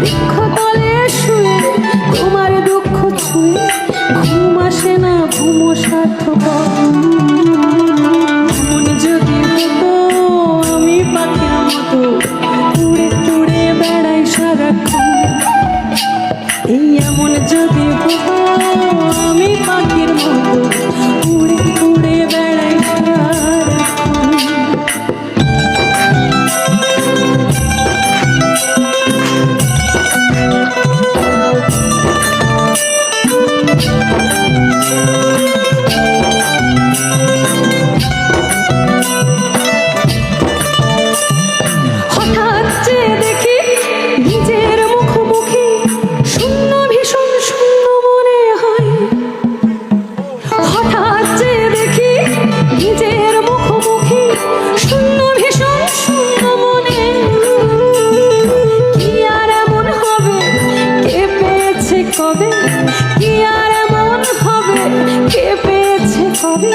বৃক্ষতলে শুয়ে তোমার দুঃখ ছুঁয়ে ঘুম আসে না ঘুম সার্থক। কবে? কি আর এমন হবে? কে পেয়েছে কবে?